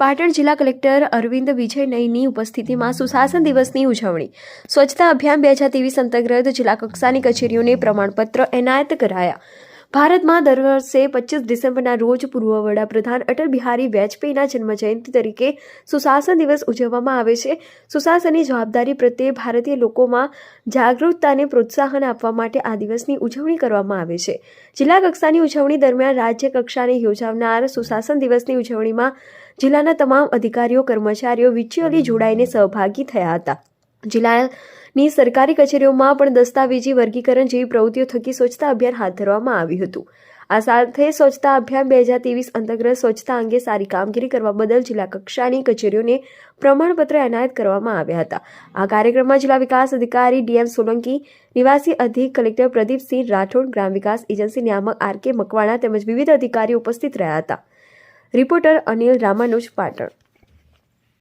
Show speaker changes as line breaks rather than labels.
પાટણ જિલ્લા કલેક્ટર અરવિંદ વિજય નૈની ઉપસ્થિતિમાં સુશાસન દિવસની ઉજવણી. સ્વચ્છતા અભિયાન બે હજાર ત્રેવીસ અંતર્ગત જિલ્લા કક્ષાની કચેરીઓને પ્રમાણપત્ર એનાયત કરાયા. ભારતમાં દર વર્ષે પચીસ ડિસેમ્બરના રોજ પૂર્વ વડાપ્રધાન અટલ બિહારી વાજપેયીના જન્મજયંતિ તરીકે સુશાસન દિવસ ઉજવવામાં આવે છે. સુશાસનની જવાબદારી પ્રત્યે ભારતીય લોકોમાં જાગૃતતાને પ્રોત્સાહન આપવા માટે આ દિવસની ઉજવણી કરવામાં આવે છે. જિલ્લા કક્ષાની ઉજવણી દરમિયાન રાજ્ય કક્ષાને યોજાનાર સુશાસન દિવસની ઉજવણીમાં જિલ્લાના તમામ અધિકારીઓ, કર્મચારીઓ વિચ્યુઅલી જોડાઈને સહભાગી થયા હતા. જિલ્લાની સરકારી કચેરીઓમાં પણ દસ્તાવેજી વર્ગીકરણ જેવી પ્રવૃત્તિઓ થકી સ્વચ્છતા અભિયાન હાથ ધરવામાં આવ્યું હતું. આ સાથે સ્વચ્છતા અભિયાન બે હજાર ત્રેવીસ અંતર્ગત સ્વચ્છતા અંગે સારી કામગીરી કરવા બદલ જિલ્લા કક્ષાની કચેરીઓને પ્રમાણપત્ર એનાયત કરવામાં આવ્યા હતા. આ કાર્યક્રમમાં જિલ્લા વિકાસ અધિકારી ડીએમ સોલંકી, નિવાસી અધિક કલેક્ટર પ્રદીપસિંહ રાઠોડ, ગ્રામ વિકાસ એજન્સી નિયામક આર કે મકવાણા તેમજ વિવિધ અધિકારીઓ ઉપસ્થિત રહ્યા હતા. રિપોર્ટર અનિલ રામાનુજ પાટણ.